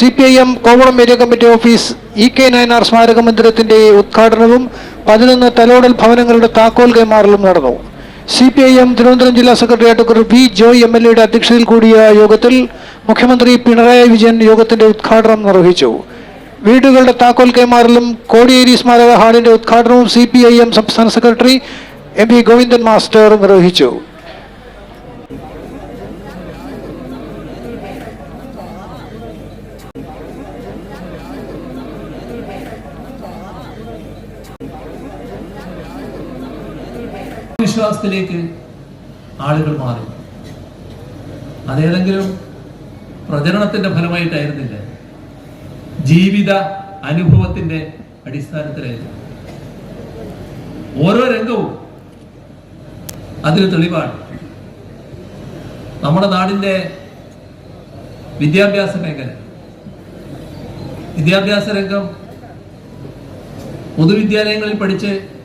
C P I M Kovalam area committee office E K Nayanar സ്മാരക മന്ദിരത്തിന്റെ ഉദ്ഘാടനവും പതിനൊന്ന് തലോടൽ ഭവനങ്ങളുടെ താക്കോൽ കൈമാറലും നടന്നു. C P I M Thiruvananthapuram ജില്ലാ secretary V Joy M L എയുടെ അധ്യക്ഷതയിൽ കൂടിയ യോഗത്തിൽ മുഖ്യമന്ത്രി പിണറായി വിജയൻ യോഗത്തിന്റെ ഉദ്ഘാടനം നിർവഹിച്ചു. വീടുകളുടെ താക്കോൽ കൈമാറലും കോടിയേരി സ്മാരക ഹാളിന്റെ ഉദ്ഘാടനവും സി പി ഐ എം സംസ്ഥാന സെക്രട്ടറി എം ഗോവിന്ദൻ മാസ്റ്റർ നിർവഹിച്ചു. വിശ്വാസത്തിലേക്ക് ആളുകൾ മാറി. അതേതെങ്കിലും പ്രചരണത്തിന്റെ ഫലമായിട്ടായിരുന്നില്ല. ജീവിത അനുഭവത്തിന്റെ അടിസ്ഥാനത്തിലായിരുന്നു. ഓരോ രംഗവും അതിന് തെളിവാണ്. നമ്മുടെ നാടിന്റെ വിദ്യാഭ്യാസ മേഖല. വിദ്യാഭ്യാസ രംഗം പൊതുവിദ്യാലയങ്ങളിൽ പഠിച്ച്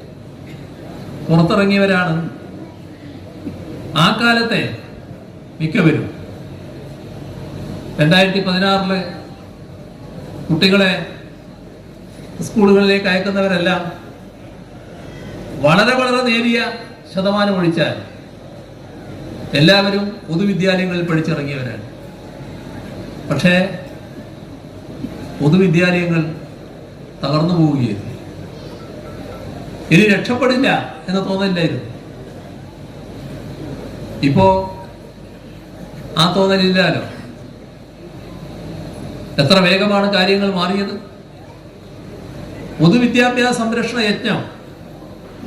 പുറത്തിറങ്ങിയവരാണ്. ആ കാലത്തെ മിക്കവരും. രണ്ടായിരത്തി പതിനാറിൽ കുട്ടികളെ സ്കൂളുകളിലേക്ക് അയക്കുന്നവരെല്ലാം വളരെ വളരെ നേരിയ ശതമാനം ഒഴിച്ചാൽ എല്ലാവരും പൊതുവിദ്യാലയങ്ങളിൽ പഠിച്ചിറങ്ങിയവരാണ്. പക്ഷേ പൊതുവിദ്യാലയങ്ങൾ തകർന്നു പോവുകയായിരുന്നു. ഇനി രക്ഷപ്പെടില്ല എന്ന് തോന്നലില്ലായിരുന്നു. ഇപ്പോ ആ തോന്നലില്ലാലോ? എത്ര വേഗമാണ് കാര്യങ്ങൾ മാറിയത്? പൊതുവിദ്യാഭ്യാസ സംരക്ഷണ യജ്ഞം.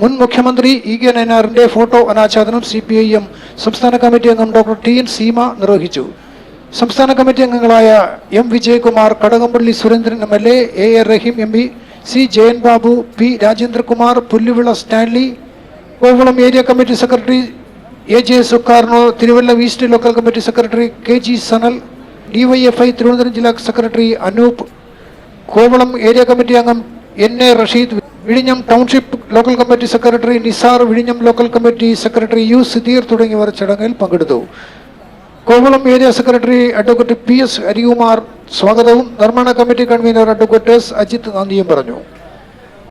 മുൻ മുഖ്യമന്ത്രി ഇ കെ നയനാറിന്റെ ഫോട്ടോ അനാച്ഛാദനം സി പി ഐ എം സംസ്ഥാന കമ്മിറ്റി അംഗം ഡോക്ടർ ടി എൻ സീമ നിർവഹിച്ചു. സംസ്ഥാന കമ്മിറ്റി അംഗങ്ങളായ M Vijayakumar Kadakampally Surendran M L A A A Rahim M P C Jayan Babu P Rajendrakumar Pulluvila Stanley Kovalam area committee secretary A J Sukarno Thiruvalla east local committee secretary K G Sanal DYFI Thiruvananthapuram ജില്ലാ secretary Anoop Kovalam area committee അംഗം N A Rasheed വിഴിഞ്ഞം township local committee secretary Nizar വിഴിഞ്ഞം local committee secretary U Sudheer തുടങ്ങിയവർ ചടങ്ങിൽ പങ്കെടുത്തു. Kovalam area secretary advocate P S Harikumar സ്വാഗതവും നിർമ്മാണ committee convener advocate Ajith നന്ദിയും പറഞ്ഞു.